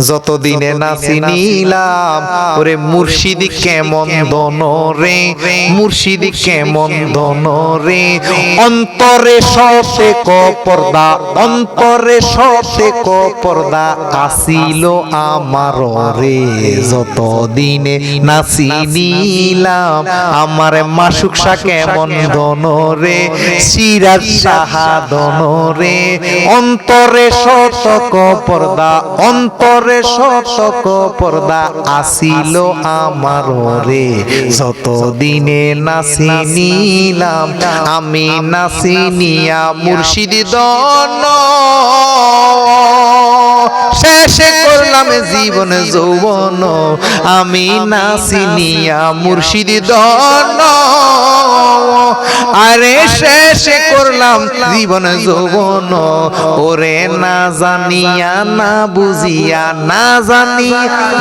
যতদিনে নাচি নিলাম ওরে মুর্শিদি কেমন দন রে মুর্শিদি কেমন দন রে অন্তরে সতে ক পর্দা অন্তরে সতে ক পর্দা আসিল আমার রে যতদিনে নাচি নিলাম আমার মাসুক সা কেমন দন রে সিরাজ সাহা দন রে অন্তরে শতক পর্দা অন্তরে শতক পর্দা আসিল আমার রে যত দিনে নাসি নিলাম আমি নাসি নিয়া মুর্শিদি দন শেষে করলাম জীবন যৌবন। আমি নাচি নিয়া মুর্শিদি দন আরে শেষে করলাম জীবন যৌবন। ওরে না জানিয়া, না বুঝিয়া, না জানি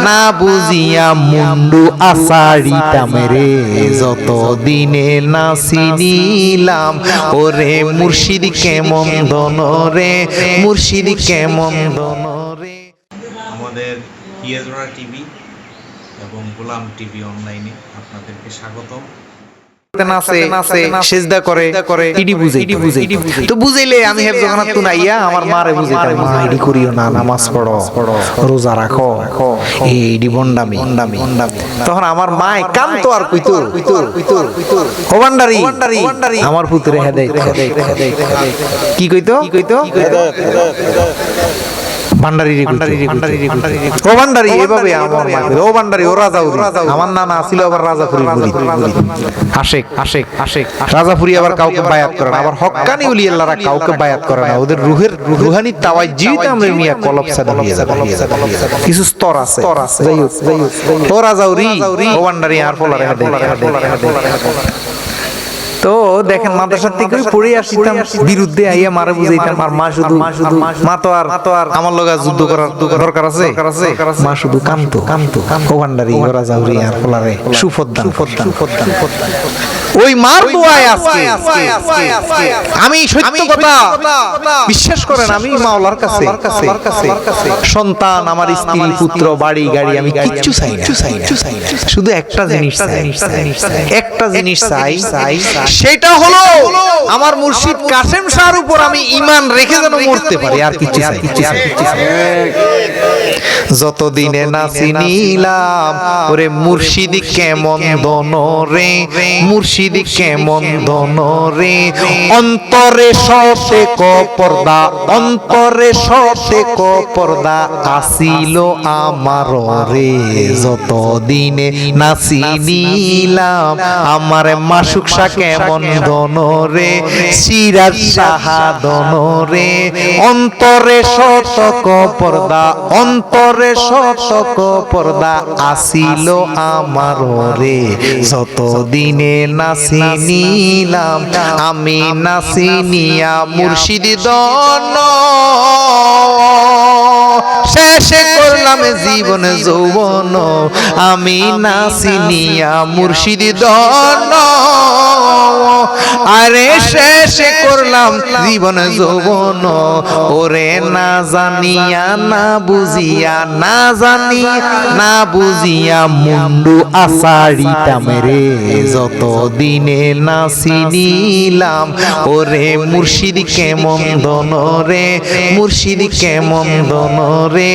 না বুঝিয়া মুন্ডু আষাঢ়িতাম রে। যত দিনে নাচি নিলাম ওরে মুর্শিদ কেমন দন রে, মুর্শিদ কেমন রে। আমাদের পিয়াজোড়া টিভি এবং গোলাম টিভি অনলাইনে আপনাদেরকে স্বাগতম। নাচে নাচে সেজদা করে করে ইডি বুঝে ইডি বুঝে তো বুঝাইলে আমি হেব যখন নাইয়া আমার মারে বুঝাইতাম মা ইডি করিও না নামাজ পড়ো পড়ো রোজা রাখো। এই ইডি বন্ডামি। বন্ডামি। তখন আমার মায় কান্ত আর কইতো কইতো কইতো ও ভান্ডারি আমার পুত্রে কি কইতো? কি কইতো? ভান্ডারি ভান্ডারি ভান্ডারি ও ভান্ডারি এভাবে আমার মা ও ভান্ডারি ও রাজা আমার নানা ছিল আবার রাজা ফুরি আশেক আশেক আশেক। রাজাপুরি আবার কাউকে বায়াত করে না আবার হক্কানি উলি আল্লাহরা কাউকে বায়াত করে না। ওদের রুহের রুহানি তাওয়াই জীবিত আমরা মিয়া কলব সাদা হয়ে যাবে কিছু স্তর আছে। যাই হোক ও রাজাউরি ও ভান্ডারি আর পোলারে হাতে তো দেখেন মাদ্রাসার থেকে পড়ে আসিতাম বিরুদ্ধে আইয়া মারে বুঝাইতাম আর মা শুধু মা তো আর তো আর আমার লগে যুদ্ধ করার দরকার আছে। মা শুধু কান্ত কান্ত ও ভান্ডারি ও রাজাউরি আর পোলারে সুফদ্দান। সুফদ্দান। ওই মার দোয়ায় আজকে। আমি সত্য কথা। বিশ্বাস করেন আমি মাওলার কাছে। সন্তান আমার স্ত্রী পুত্র বাড়ি গাড়ি আমি কিচ্ছু চাই না। শুধু একটা জিনিস চাই। একটা জিনিস চাই। চাই। সেটা হলো আমার মুর্শিদ কাসেম শাহর উপর আমি ইমান রেখে যেন মরতে পারি আর কিছু যতদিনে নাচি নিলাম ওরে মুর্শিদি কেমন দন রে মুর্শিদি কেমন দন রে। অন্তরে সতে ক পর্দা অন্তরে সতে ক পর্দা আসিল আমার রে। যতদিনে নাচি নিলাম আমার মাসুক সা কেমন দন রে সিরাজ সাহা দন রে অন্তরে শতক পর্দা অন্তরে শতক পর্দা আসিল আমার রে। যতদিনে নাচি নিলাম আমি নাচি নিয়া মুর্শিদি দন শেষে করলাম জীবন যৌবন। আমি নাচি নিয়া মুর্শিদি দন আরে শেষে করলাম জীবন যৌবন। ওরে না জানিয়া না বুঝিয়া না জানি না বুঝিয়া মুন্ডু আষাঢ়িতাম রে। যত দিনে নাচি নিলাম ওরে মুর্শিদ কেমন দন রে মুর্শিদ কেমন দন রে।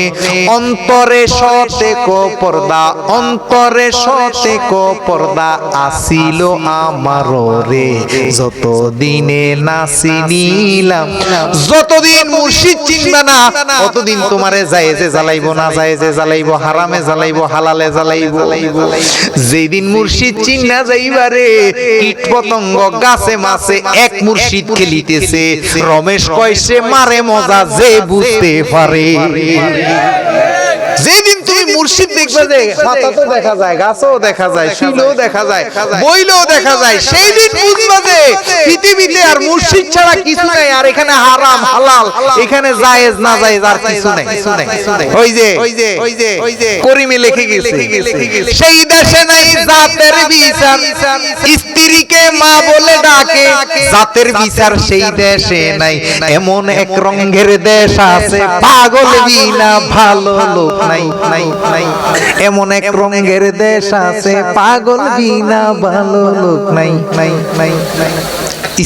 অন্তরে সতে কো পর্দা অন্তরে সতে কো পর্দা আসিল আমার রে। যত দিনে নাচি নিলাম, যতদিন মুর্শিদ চিনবে না, ততদিন তোমারে না হারামে হালালে যেদিন মুর্শিদ চিন্না যাইবারে কীট পতঙ্গ গাছে মাছে এক মুর্শিদ খেলিতেছে। রমেশ কয়সে মারে মজা যে বুঝতে পারে। যেদিন তুমি মুর্শিদ দেখবে যে পাতা তো দেখা যায় গাছও দেখা যায় শিলও দেখা যায় বইলেও দেখা যায় সেই দিন বুঝবে যে পৃথিবীতে আর মুর্শিদ ছাড়া কিছু নাই আর এখানে হারাম হালাল এখানে জায়েজ না জায়েজ আর কিছু নাই ওই যে ওই যে ওই যে ওই যে। করিমে লিখে গেছে। সেই দেশে নাই জাতের বিচার। স্ত্রীকে মা বলে ডাকে। জাতের বিচার সেই দেশে নাই। এমন এক রঙের দেশ আছে। পাগল বিনা ভালো লোক নাই নাই। নাই। এমন এক রঙের দেশ আছে পাগল বিনা ভালো লোক নাই নাই নাই নাই।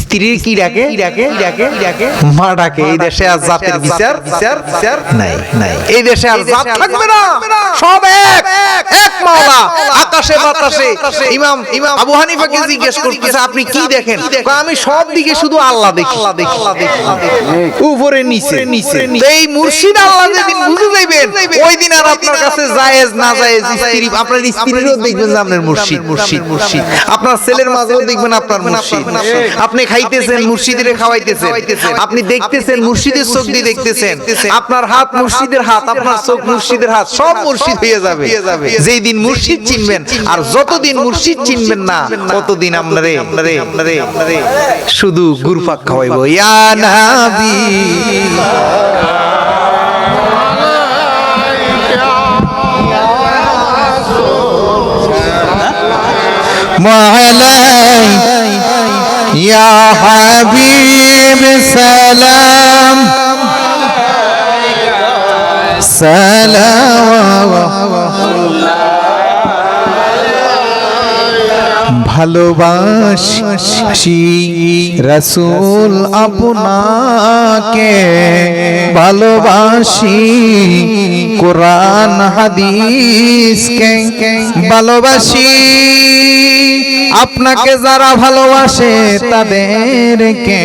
স্ত্রীর কি ডাকে? ডাকে? ডাকে? ডাকে? মা ডাকে। এই দেশে আর জাতের বিচার বিচার বিচার। নাই নাই। এই দেশে আর জাত থাকবে না। সব এক। এক মাওলা। আকাশে বাতাসে। ইমাম ইমাম। আবু হানিফাকে জিজ্ঞেস করতেছে আপনি কি দেখেন? আমি সব দিকে শুধু আল্লাহ দেখি। আল্লাহ দেখি। উপরে নিচে। নিচে। এই মুর্শিদ আল্লাহ যেদিন বুঝে যাইবেন ওই দিন আর আপনার কাছে জায়েজ না জায়েজ স্ত্রী আপনার স্ত্রীরও দেখবেন যে আপনার মুর্শিদ মুর্শিদ। মুর্শিদ। আপনার ছেলের মাঝেও দেখবেন আপনার মুর্শিদ। আপনি আপনি খাইতেছেন মুর্শিদের খাওয়াইতেছেন। আপনি দেখতেছেন মুর্শিদের চোখ দিয়ে দেখতেছেন। আপনার হাত মুর্শিদের হাত আপনার চোখ মুর্শিদের হাত সব মুর্শিদ হয়ে যাবে। যেই দিন মুর্শিদ চিনবেন আর যতদিন মুর্শিদ চিনবেন না ততদিন আপনারে শুধু গুরপাক খাওয়াইব। ইয়া মালাই يا حبيب سلام سلام ভালোবাসি রসুল আপনাকে ভালোবাসি কোরআন হাদিসকে ভালোবাসি আপনাকে যারা ভালোবাসে তাদেরকে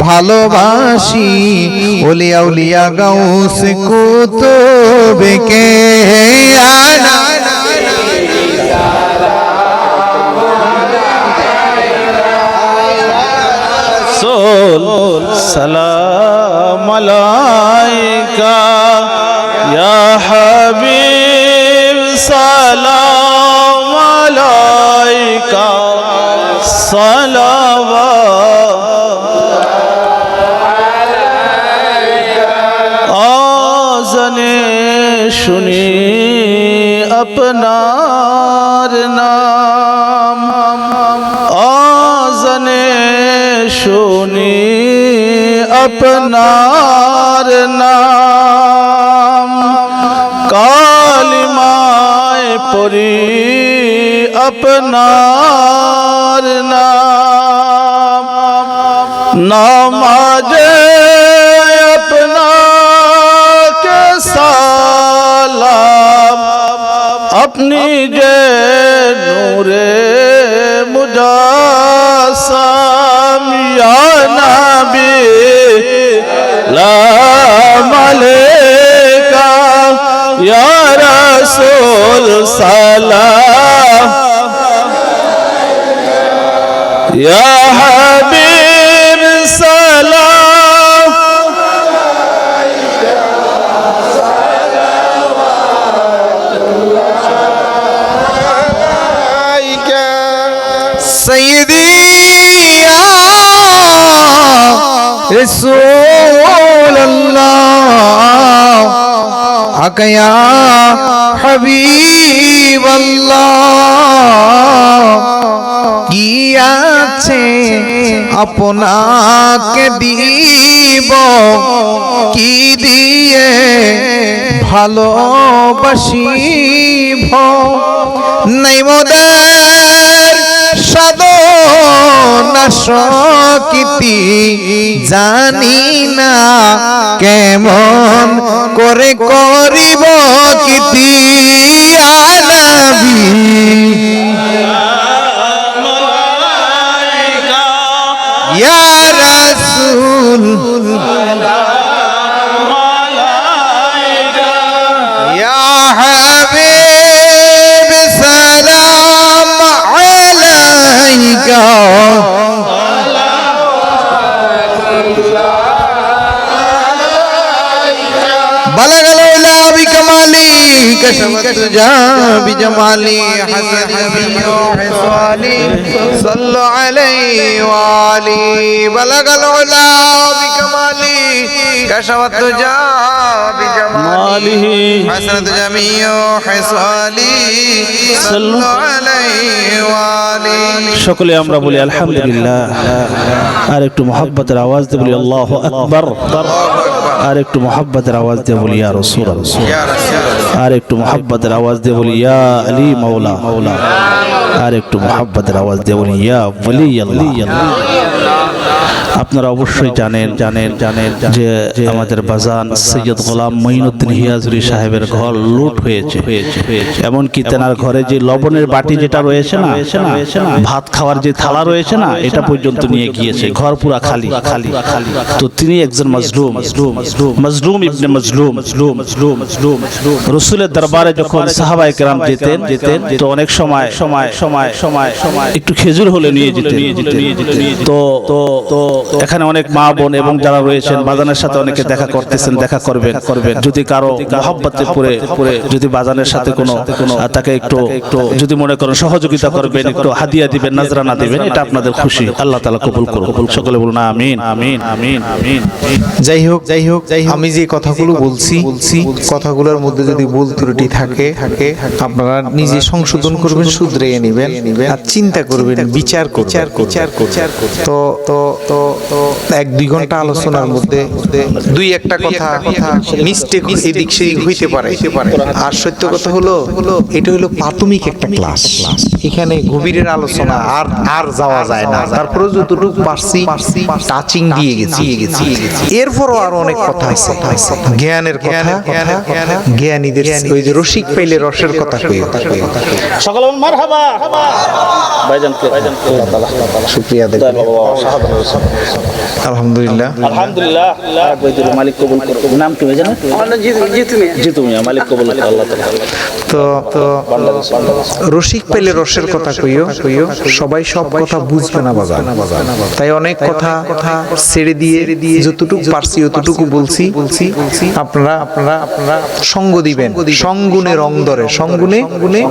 ভালোবাসি। ওলিয়া উলিয়া গাউস কুতুবকে শুনি আপনার নাম। আজনে শুনি আপনার নাম। কালিমায় পরি আপনার নাম। নামাজে যে নূরে মুজাসাম ইয়া নবী লাম আলাইকা ইয়া রাসূল সালাম ইয়া হাবিব رسول اللہ حق یا حبیب اللہ کی آچھے اپنا کے دیبو کی دیئے بھالو بشیب ہو نہیں সাধনা সকৃতি জানি না কেমন করে করিব কৃতি আলাবি। ইয়া রাসূল كشفت دجى بجمالي حسن نبي وحصالي صلوا عليه وعلي بلغ العلا بكمالي كشفت دجى بجمالي حسنت جميع حصالي صلوا عليه وعلي সকলে আমরা বলি আলহামদুলিল্লাহ আর একটু মোহাব্বতের আওয়াজ দিয়ে বলি আল্লাহ আকবর আর একটু মোহাব্বতের আওয়াজ দিয়ে বলি ইয়া রসুল يا رسول الله আর একটু মোহাব্বতের আওয়াজ দিয়ে বলি, ইয়া আলী মাওলা। মাওলা আর একটু মোহাব্বতের আওয়াজ দিয়ে বলি, ইয়া বলি আপনারা অবশ্যই জানেন জানেন জানেন যে আমাদের বাজান সৈয়দ গোলাম মঈনুদ্দিন হিয়াজুরি সাহেবের ঘর লুট হয়েছে। এমনকি তেনার ঘরে যে লবণের বাটি যেটা রয়েছে না ভাত খাওয়ার যে থালা রয়েছে না এটা পর্যন্ত নিয়ে গিয়েছে ঘর পুরা খালি খালি খালি। তো তিনি একজন মজলুম মজলুম ইবনে মজলুম মজলুম মজলুম মজলুম মজলুম রসুলের দরবারে যখন সাহাবায়ে কেরাম যেতেন যেতেন তো অনেক সময় সময় সময় সময় সময় একটু খেজুর হলে নিয়ে যেতেন। নিয়ে যেতেন নিয়ে যেতেন তো তো তো এখানে অনেক মা বোন এবং যারা রয়েছেন বাজানের সাথে অনেকে দেখা করতেছেন দেখা করবেন। করবেন। যদি কারও মহব্বতে পড়ে পড়ে যদি বাজানের সাথে কোনো কোনো তাকে একটু একটু যদি মনে করেন সহযোগিতা করবেন একটু হাদিয়া দিবেন নাজরানা দিবেন এটা আপনাদের খুশি। আল্লাহ তাআলা কবুল করুন সকলে বলুন আমিন। আমিন আমিন আমিন যাই হোক যাই হোক যাই হোক আমি যে কথাগুলো বলছি বলছি কথাগুলোর মধ্যে যদি ভুল ত্রুটি থাকে থাকে আপনারা নিজে সংশোধন করবেন শুধরে নেবেন আর চিন্তা করবেন বিচার বিচার বিচার বিচার তো তো তো তো এক দুই ঘণ্টা আলোচনার মধ্যে দুই একটা কথা কথা মিস্টেক এদিক সেদিক হইতে পারে। আর সত্য কথা হলো এটা হলো প্রাথমিক একটা ক্লাস এখানে গভীরের আলোচনা আর আর যাওয়া যায় না। তারপরে যতটুকু পারছি টাচিং দিয়ে গেছি। গেছি। এরপরও আরও অনেক কথা আছে। জ্ঞানের কথা জ্ঞানীদের ওই যে রসিক পাইলে রসের কথা কই? সকলে মারহাবা আল্লাহ তাআলা শুকরিয়া দেব আলহামদুলিল্লাহ। আলহামদুলিল্লাহ। মালিক কবুল করুন নাম কি ভাইজান জিতু মিয়া মালিক কবুল করুন আল্লাহ তাআলা। তো তো রসিক পেলে রসের কথা কইও কইও সবাই সব কথা বুঝবে না বাবা। তাই অনেক কথা কথা ছেড়ে দিয়ে দিয়ে যতটুকু পারছি অতটুকু বলছি। বলছি আপনারা আপনারা আপনারা সঙ্গ দিবেন সঙ্গুনে রং ধরে সঙ্গুনে গুনে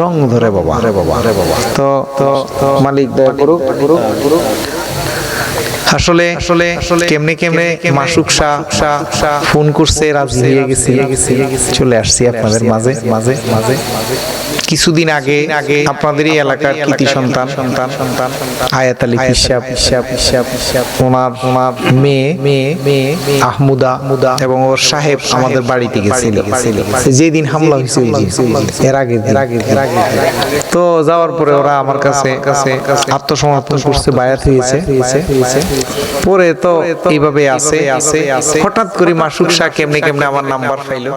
রং ধরে বাবা। রে বাবা রে বাবা তো তো তো মালিক দয়া করুক করুক করুক। আসলে আসলে আসলে কেমনে কেমনে মাসুক শাহ ফোন করছে রাজি হয়ে গেছি। চলে আসছি আপনাদের মাঝে। মাঝে মাঝে। কিছুদিন আগে আগে আপনাদের এই এলাকার কৃতি সন্তান সন্তান সন্তান আয়াত আলী পিসাব পিসাব পিসাব পিসাব ওনার ওনার মেয়ে মেয়ে মেয়ে আহমুদা মুদা এবং ওর সাহেব আমাদের বাড়িতে গেছিল। যেদিন হামলা হয়েছে ওই দিন, এর আগে এর আগে এর আগে তো যাওয়ার পরে ওরা আমার কাছে কাছে আত্মসমর্পণ করছে বায়াত হয়েছে। পরে তো এইভাবে আছে। আছে আছে হঠাৎ করে মাসুক শাহ কেমনে কেমনে আমার নাম্বার পাইলো?